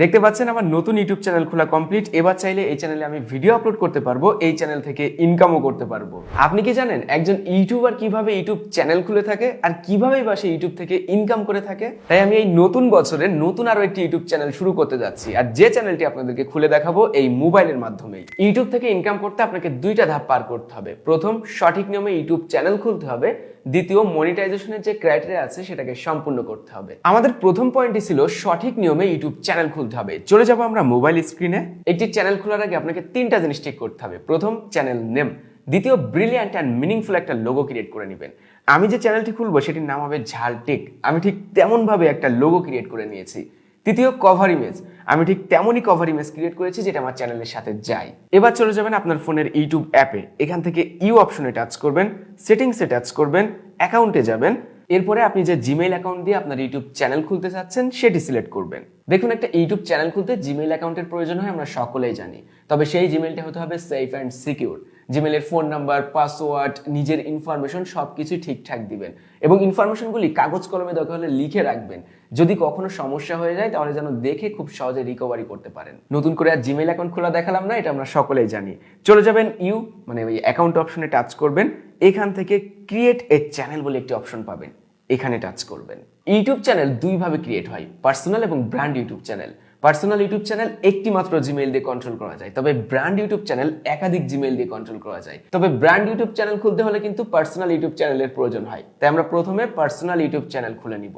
দেখতে পাচ্ছেন আমার নতুন ইউটিউব চ্যানেল খোলা কমপ্লিট। এবার চাইলে এই চ্যানেলে আমি ভিডিও আপলোড করতে পারব, এই চ্যানেল থেকে ইনকামও করতে পারব। আপনি কি জানেন, একজন ইউটিউবার কীভাবে ইউটিউব চ্যানেল খুলে থাকে আর কীভাবে বা সে ইউটিউব থেকে ইনকাম করে থাকে? তাই আমি এই নতুন বছরে নতুন আরও একটি ইউটিউব চ্যানেল শুরু করতে যাচ্ছি আর যে চ্যানেলটি আপনাদেরকে খুলে দেখাবো এই মোবাইলের মাধ্যমে ইউটিউব থেকে ইনকাম করতে আপনাকে দুইটা ধাপ পার করতে হবে। প্রথম, সঠিক নিয়মে ইউটিউব চ্যানেল খুলতে হবে। দ্বিতীয় মনিটাইজেশনের যে ক্রাইটেরিয়া আছে, সেটাকে সম্পূর্ণ করতে হবে। আমাদের প্রথম পয়েন্টই ছিল সঠিক নিয়মে ইউটিউব চ্যানেল খুলতে হবে। চলে যাব আমরা মোবাইল স্ক্রিনে একটি চ্যানেল খোলার আগে আপনাকে তিনটা জিনিস ঠিক করতে হবে। প্রথম চ্যানেল নেম দ্বিতীয় ব্রিলিয়ান্ট অ্যান্ড মিনিংফুল একটা লোগো ক্রিয়েট করে নেবেন। আমি যে চ্যানেলটি খুলবো, সেটির নাম হবে ঝালটেক আমি ঠিক তেমনভাবে একটা লোগো ক্রিয়েট করে নিয়েছি। তৃতীয় কভার ইমেজ আমি ঠিক তেমনই কভার ইমেজ ক্রিয়েট করেছি, যেটা আমার চ্যানেলের সাথে যায়। এবার চলে যাবেন আপনার ফোনের ইউটিউব অ্যাপে এখান থেকে ইউ অপশনে টাচ করবেন সেটিংসে টাচ করবেন অ্যাকাউন্টে যাবেন। এরপরে আপনি যে জিমেইল অ্যাকাউন্ট দিয়ে আপনার ইউটিউব চ্যানেল খুলতে চাচ্ছেন, সেটি সিলেক্ট করবেন। দেখুন, একটা ইউটিউব চ্যানেল খুলতে জিমেইল অ্যাকাউন্টের প্রয়োজন হয়, আমরা সকলেই জানি। তবে সেই জিমেইলটা হতে হবে সেফ অ্যান্ড সিকিউর জিমেলের ফোন নাম্বার পাসওয়ার্ড নিজের ইনফরমেশন সব কিছুই ঠিকঠাক দিবেন। এবং ইনফরমেশনগুলি কাগজ কলমে দরকার হলে লিখে রাখবেন। যদি কখনো সমস্যা হয়ে যায়, তাহলে যেন দেখে খুব সহজে রিকভারি করতে পারেন। নতুন করে আর জিমেল অ্যাকাউন্ট খোলা দেখালাম না, এটা আমরা সকলেই জানি। চলে যাবেন ইউ মানে ওই অ্যাকাউন্ট অপশনে টাচ করবেন। এখান থেকে ক্রিয়েট এ চ্যানেল বলে একটি অপশন পাবেন। এখানে টাচ করবেন। ইউটিউব চ্যানেল দুইভাবে ক্রিয়েট হয়। পার্সোনাল এবং brand YouTube channel personal YouTube channel একটি মাত্র জিমেইল দিয়ে কন্ট্রোল করা যায়। তবে ব্র্যান্ড ইউটিউব চ্যানেল একাধিক জিমেইল দিয়ে কন্ট্রোল করা যায়। তবে ব্র্যান্ড ইউটিউব চ্যানেল খুলতে হলে কিন্তু পার্সোনাল ইউটিউব চ্যানেলের প্রয়োজন হয়। তাই আমরা প্রথমে পার্সোনাল ইউটিউব চ্যানেল খুলে নিব।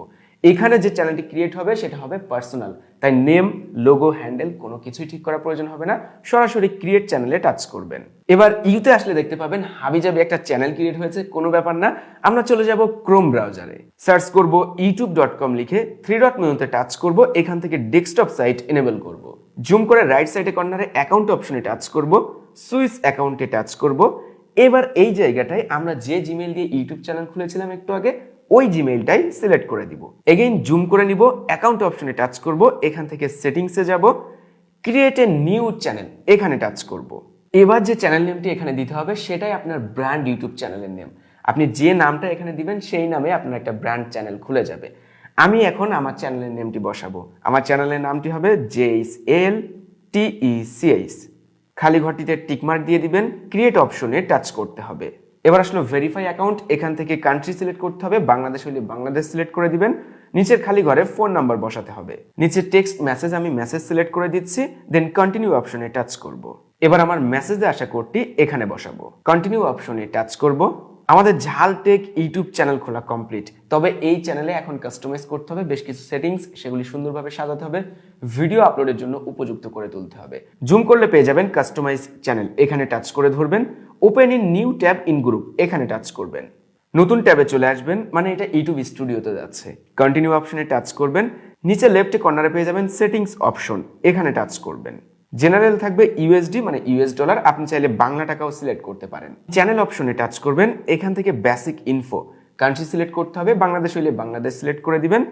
এখানে যে চ্যানেলটি ক্রিয়েট হবে সেটা হবে পার্সোনাল তাই নেম লোগো হ্যান্ডেল কোনো কিছুই ঠিক করার প্রয়োজন হবে না। সরাসরি ক্রিয়েট চ্যানেলে টাচ করবেন। এবার ইউতে আসলে দেখতে পাবেন হাবিজাবি একটা চ্যানেল ক্রিয়েট হয়েছে, কোনো ব্যাপার না। আমরা চলে যাব ক্রোম ব্রাউজারে সার্চ করব ইউটিউব ডট কম লিখে থ্রি ডট মেনুতে টাচ করব, এখান থেকে ডেস্কটপ সাইট এনেবল করব। জুম করে রাইট সাইডে কর্নারে অ্যাকাউন্ট অপশনে টাচ করব, সুইচ অ্যাকাউন্টে টাচ করব। এবার এই জায়গাটায় আমরা যে জিমেল দিয়ে ইউটিউব চ্যানেল খুলেছিলাম একটু আগে ওই জিমেইলটাই সিলেক্ট করে দিব। এগেইন জুম করে নিব অ্যাকাউন্ট অপশনে টাচ করব, এখান থেকে সেটিংসে যাব ক্রিয়েট এ নিউ চ্যানেল এখানে টাচ করব। এবার যে চ্যানেল নেমটি এখানে দিতে হবে, সেটাই আপনার ব্র্যান্ড ইউটিউব চ্যানেলের নেম আপনি যে নামটা এখানে দিবেন, সেই নামে আপনার একটা ব্র্যান্ড চ্যানেল খুলে যাবে। আমি এখন আমার চ্যানেলের নেমটি বসাবো। আমার চ্যানেলের নামটি হবে জেইস এল টিই সিএইস খালি ঘরটিতে টিকমার্ক দিয়ে দিবেন ক্রিয়েট অপশনে টাচ করতে হবে। এবার আসলে ভেরিফাই অ্যাকাউন্ট এখান থেকে কান্ট্রি সিলেক্ট করতে হবে, বাংলাদেশ হলে বাংলাদেশ সিলেক্ট করে দিবেন, নিচের খালি ঘরে ফোন নাম্বার বসাতে হবে, নিচে টেক্সট মেসেজ আমি মেসেজ সিলেক্ট করে দিচ্ছি দেন কন্টিনিউ অপশনে টাচ করব। এবার আমার মেসেজে আসা কোডটি এখানে বসাবো কন্টিনিউ অপশনে টাচ করব, আমাদের ঝাল টেক ইউটিউব চ্যানেল খোলা কমপ্লিট তবে এই চ্যানেলে এখন কাস্টমাইজ করতে হবে, বেশ কিছু সেটিংস সেগুলি সুন্দরভাবে সাজাতে হবে ভিডিও আপলোডের জন্য উপযুক্ত করে তুলতে হবে। জুম করলে পেয়ে যাবেন কাস্টমাইজ চ্যানেল এখানে টাচ করে ধরবেন open in new tab in group এখানে টাচ করবেন। নতুন ট্যাবে চলে আসবেন মানে এটা ইউটিউব স্টুডিওতে যাচ্ছে। কন্টিনিউ অপশনে টাচ করবেন, নিচে লেফটে কর্নারে পেয়ে যাবেন সেটিংস অপশন এখানে টাচ করবেন। জেনারেল থাকবে ইউএসডি মানে ইউএস ডলার আপনি চাইলে বাংলা টাকাও সিলেক্ট করতে পারেন। চ্যানেল অপশনে টাচ করবেন, এখান থেকে বেসিক ইনফো কান্ট্রি সিলেক্ট করতে হবে, বাংলাদেশ হইলে বাংলাদেশ সিলেক্ট করে দিবেন।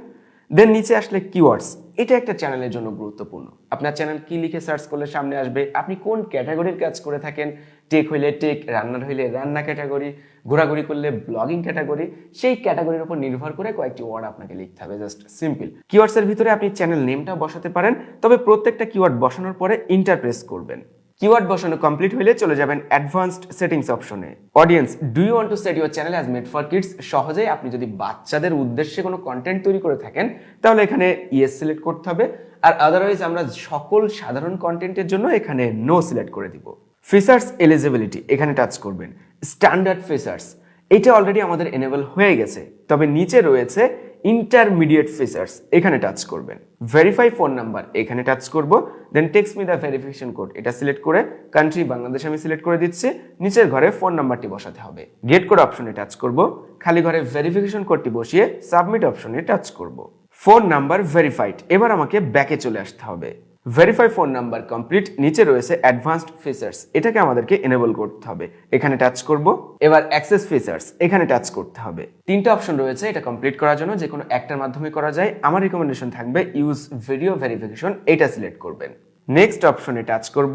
দেন নিচে আসলে কিওয়ার্ডস এটা একটা চ্যানেলের জন্য গুরুত্বপূর্ণ। আপনার চ্যানেল কি লিখে সার্চ করলে সামনে আসবে, আপনি কোন ক্যাটাগরির কাজ করে থাকেন টেক হইলে টেক রান্নার হইলে রান্না ক্যাটাগরি ঘোরাঘুরি করলে ব্লগিং ক্যাটাগরি সেই ক্যাটাগরির উপর নির্ভর করে কয়েকটি ওয়ার্ড আপনাকে লিখতে হবে জাস্ট সিম্পল কিওয়ার্ডসের ভিতরে আপনি চ্যানেল নেমটা বসাতে পারেন, তবে প্রত্যেকটা কিওয়ার্ড বসানোর পরে ইন্টারপ্রেস করবেন। কিওয়ার্ড বসানো কমপ্লিট হলে চলে যাবেন অ্যাডভান্সড সেটিংস অপশনে audience do you want to set your channel as made for kids সহজেই আপনি যদি বাচ্চাদের উদ্দেশ্যে কোনো কন্টেন্ট তৈরি করে থাকেন, তাহলে এখানে ইয়েস সিলেক্ট করতে হবে। আর আদারওয়াইজ আমরা সকল সাধারণ কন্টেন্টের জন্য এখানে নো সিলেক্ট করে দিব। ফিচার্স এলিজিবিলিটি এখানে টাচ করবেন। স্ট্যান্ডার্ড ফিচার্স এটা অলরেডি আমাদের এনেবল হয়ে গেছে। তবে নিচে রয়েছে ইন্টারমিডিয়েট ফিচার্স এখানে টাচ করবেন। ভেরিফাই ফোন নাম্বার এখানে টাচ করব। Then text me the verification code এটা সিলেক্ট করে কান্ট্রি বাংলাদেশ আমি সিলেক্ট করে দিচ্ছি। নিচের ঘরে ফোন নাম্বারটি বসাতে হবে। গেট কোড অপশনে টাচ করব। খালি ঘরে ভেরিফিকেশন কোডটি বসিয়ে সাবমিট অপশনে টাচ করব। ফোন নাম্বার ভেরিফাইড এবার আমাকে ব্যাকে চলে আসতে হবে। ভেরিফাই ফোন নাম্বার কমপ্লিট নিচে রয়েছে অ্যাডভান্সড ফিচার্স এটাকে আমাদেরকে এনেবল করতে হবে। এখানে টাচ করব। এবার অ্যাক্সেস ফিচার্স এখানে টাচ করতে হবে। তিনটা অপশন রয়েছে এটা কমপ্লিট করার জন্য যে কোনো একটার মাধ্যমে করা যায়। আমার রিকমেন্ডেশন থাকবে ইউজ ভিডিও ভেরিফিকেশন এটা সিলেক্ট করবেন। নেক্সট অপশনে টাচ করব।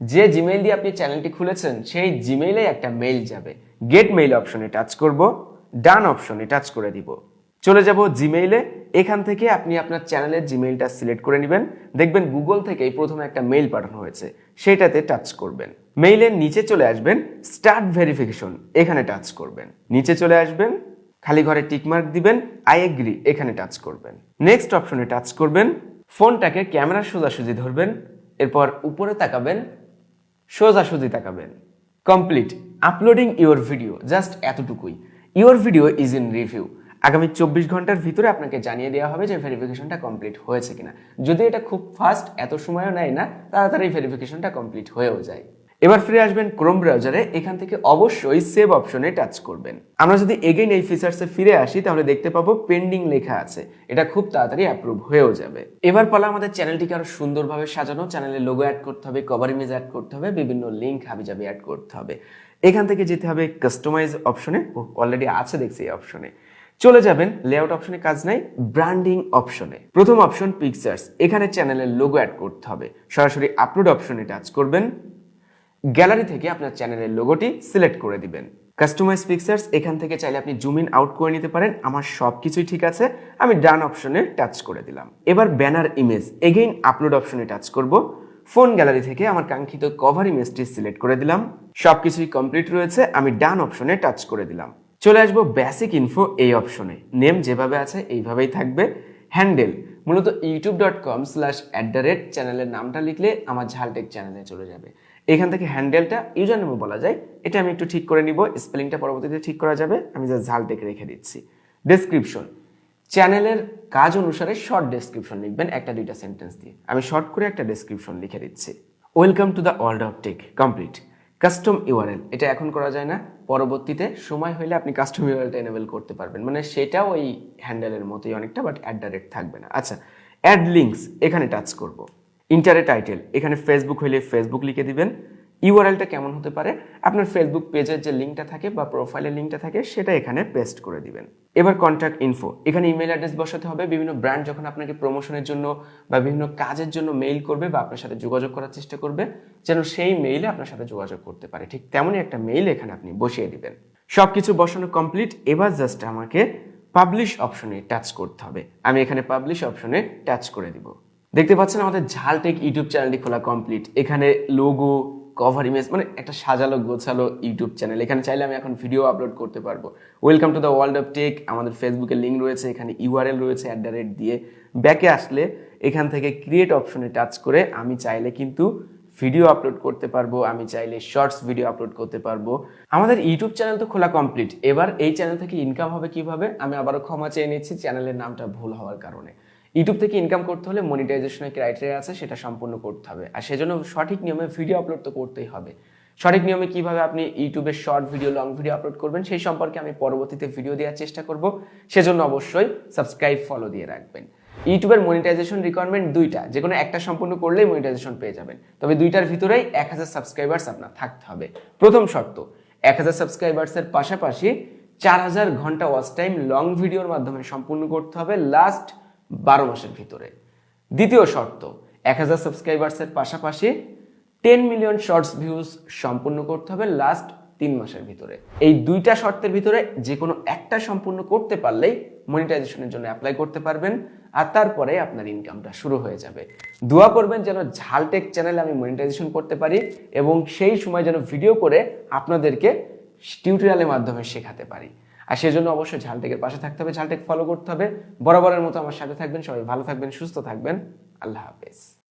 যে জিমেইল দিয়ে আপনি চ্যানেলটি খুলেছেন, সেই জিমেইলে একটা মেইল যাবে। গেট মেইল অপশনে টাচ করব। ডান অপশনে টাচ করে দিব। চলে যাব জিমেইলে এখান থেকে আপনি আপনার চ্যানেলের জিমেইলটা সিলেক্ট করে নেবেন। দেখবেন গুগল থেকেই প্রথমে একটা মেইল পাঠানো হয়েছে। সেটাতে টাচ করবেন। মেইলের নিচে চলে আসবেন স্টার্ট ভেরিফিকেশন এখানে টাচ করবেন। নিচে চলে আসবেন, খালি ঘরে টিকমার্ক দিবেন আই এগ্রি এখানে টাচ করবেন। নেক্সট অপশনে টাচ করবেন, ফোনটাকে ক্যামেরার সোজাসুজি ধরবেন, এরপর উপরে তাকাবেন, সোজাসুজি তাকাবেন। Complete uploading your video just এতটুকুই। Your video is in review আগামী চব্বিশ ঘণ্টার ভিতরে আপনাকে জানিয়ে দেওয়া হবে যে ভেরিফিকেশনটা কমপ্লিট হয়েছে কিনা। যদি এটা খুব ফাস্ট এত সময়ও নেয় না, তাড়াতাড়ি ভেরিফিকেশনটা কমপ্লিট হয়েও যায়। এবার ফিরে আসবেন ক্রোম ব্রাউজারে এখান থেকে অবশ্যই সেভ অপশনে টাচ করবেন। আমরা যদি এগেইন এই ফিচার্সে ফিরে আসি, তাহলে দেখতে পাবো পেন্ডিং লেখা আছে। এটা খুব তাড়াতাড়ি অ্যাপ্রুভ হয়েও যাবে। এবার পালা আমাদের চ্যানেলটিকে আরও সুন্দরভাবে সাজানো। চ্যানেলে লোগো অ্যাড করতে হবে কভার ইমেজ অ্যাড করতে হবে, বিভিন্ন লিঙ্ক হাবিজাবি অ্যাড করতে হবে। এখান থেকে যেতে হবে কাস্টমাইজ অপশনে অলরেডি আছে দেখছি এই অপশনে চলে যাবেন লেআউট অপশনে কাজ নাই ব্র্যান্ডিং অপশনে প্রথম অপশন পিকচার্স এখানে চ্যানেলের লোগো অ্যাড করতে হবে। সরাসরি আপলোড অপশনে টাচ করবেন। গ্যালারি থেকে আপনার চ্যানেলের লোগোটি সিলেক্ট করে দিবেন। কাস্টমাইজ পিকচার্স এখান থেকে চাইলে আপনি জুম ইন আউট করে নিতে পারেন। আমার সব কিছুই ঠিক আছে, আমি ডান অপশনে টাচ করে দিলাম। এবার ব্যানার ইমেজ এগেইন আপলোড অপশনে টাচ করব। ফোন গ্যালারি থেকে আমার কাঙ্ক্ষিত কভার ইমেজটি সিলেক্ট করে দিলাম। সবকিছুই কমপ্লিট রয়েছে, আমি ডান অপশনে টাচ করে দিলাম। চলে আসব বেসিক ইনফো এই অপশনে নেম যেভাবে আছে, এইভাবেই থাকবে। হ্যান্ডেল মূলত YouTube dot com slash at the rate চ্যানেলের নামটা লিখলে আমার ঝালটেক চ্যানেলে চলে যাবে। এখান থেকে হ্যান্ডেলটা ইউজার নেমে বলা যায়। এটা আমি একটু ঠিক করে নিব স্পেলিংটা পরবর্তীতে ঠিক করা যাবে। আমি যা ঝালটেক রেখে দিচ্ছি। ডেসক্রিপশন চ্যানেলের কাজ অনুসারে শর্ট ডেসক্রিপশন লিখবেন একটা দুইটা সেন্টেন্স দিয়ে। আমি শর্ট করে একটা ডেসক্রিপশন লিখে দিচ্ছি। Welcome to the world of tech complete custom URL এটা এখন করা যায় না। পরবর্তীতে সময় হলে আপনি কাস্টম ইউআরএলটা এনেবেল করতে পারবেন। মানে সেটাও ওই হ্যান্ডেলের মতোই অনেকটা বাট অ্যাট দ্য রেট থাকবে না। আচ্ছা অ্যাড লিঙ্কস এখানে টাচ করব। ইন্টারে টাইটেল এখানে ফেসবুক হইলে ফেসবুক লিখে দিবেন। ইউআরএলটা কেমন হতে পারে? আপনার ফেসবুক পেজের যে লিঙ্কটা থাকে বা প্রোফাইলের লিঙ্কটা থাকে, সেটা এখানে পেস্ট করে দিবেন। এবার কন্ট্যাক্ট ইনফো এখানে ইমেল অ্যাড্রেস বসাতে হবে। বিভিন্ন ব্র্যান্ড যখন আপনাকে প্রমোশনের জন্য বা বিভিন্ন কাজের জন্য মেইল করবে বা আপনার সাথে যোগাযোগ করার চেষ্টা করবে, যেন সেই মেইলে আপনার সাথে যোগাযোগ করতে পারে। ঠিক তেমনই একটা মেইল এখানে আপনি বসিয়ে দিবেন। সব কিছু বসানো কমপ্লিট এবার জাস্ট আমাকে পাবলিশ অপশনে টাচ করতে হবে। আমি এখানে পাবলিশ অপশনে টাচ করে দিব। দেখতে পাচ্ছেন আমাদের ঝালটেক ইউটিউব চ্যানেলটি খোলা কমপ্লিট এখানে লোগো কভার ইমেজ মানে একটা সাজালো, গোছালো ইউটিউব চ্যানেল এখানে চাইলে আমি এখন ভিডিও আপলোড করতে পারব। Welcome to the world of tech আমাদের ফেসবুকে লিঙ্ক রয়েছে, এখানে ইউআরএল রয়েছে অ্যাট দ্য রেট দিয়ে। ব্যাকে আসলে এখান থেকে ক্রিয়েট অপশনে টাচ করে আমি চাইলে কিন্তু ভিডিও আপলোড করতে পারব, আমি চাইলে শর্টস ভিডিও আপলোড করতে পারব। আমাদের ইউটিউব চ্যানেল তো খোলা কমপ্লিট এবার এই চ্যানেল থেকে ইনকাম হবে কীভাবে? আমি আবারও ক্ষমা চেয়ে নিচ্ছি চ্যানেলের নামটা ভুল হওয়ার কারণে। ইউটিউব থেকে ইনকাম করতে হলে মনিটাইজেশনের ক্রাইটেরিয়া আছে, সেটা সম্পূর্ণ করতে হবে। আর সেজন্য সঠিক নিয়মে ভিডিও আপলোড তো করতেই হবে। সঠিক নিয়মে কীভাবে আপনি ইউটিউবে short video long video upload করবেন, সেই সম্পর্কে আমি পরবর্তীতে ভিডিও দেওয়ার চেষ্টা করব। সেজন্য অবশ্যই সাবস্ক্রাইব ফলো দিয়ে রাখবেন। ইউটিউবের মনিটাইজেশন রিকোয়ারমেন্ট দুইটা। যে কোনো একটা সম্পূর্ণ করলেই মনিটাইজেশন পেয়ে যাবেন। তবে দুইটার ভিতরেই এক হাজার সাবস্ক্রাইবার্স আপনার থাকতে হবে। প্রথম শর্ত, এক হাজার সাবস্ক্রাইবার্সের পাশাপাশি চার হাজার ঘণ্টা ওয়াচ টাইম লং ভিডিওর মাধ্যমে সম্পূর্ণ করতে হবে। লাস্ট বারো মাসের ভিতরে। দ্বিতীয় শর্ত, এক হাজার সাবস্ক্রাইবার্সের পাশাপাশি টেন মিলিয়ন শর্টস ভিউজ সম্পূর্ণ করতে হবে লাস্ট তিন মাসের ভিতরে। এই দুইটা শর্তের ভিতরে যে কোনো একটা সম্পূর্ণ করতে পারলেই মনিটাইজেশনের জন্য অ্যাপ্লাই করতে পারবেন, আর তারপরে আপনার ইনকামটা শুরু হয়ে যাবে। দোয়া করবেন যেন ঝালটেক চ্যানেলে আমি মনিটাইজেশন করতে পারি এবং সেই সময় যেন ভিডিও করে আপনাদেরকে টিউটোরিয়ালের মাধ্যমে শেখাতে পারি। আর সেজন্য অবশ্যই ঝালটেকের পাশে থাকতে হবে, ঝালটেক ফলো করতে হবে। বরাবরের মতো আমার সাথে থাকবেন, সবাই ভালো থাকবেন, সুস্থ থাকবেন। আল্লাহ হাফেজ।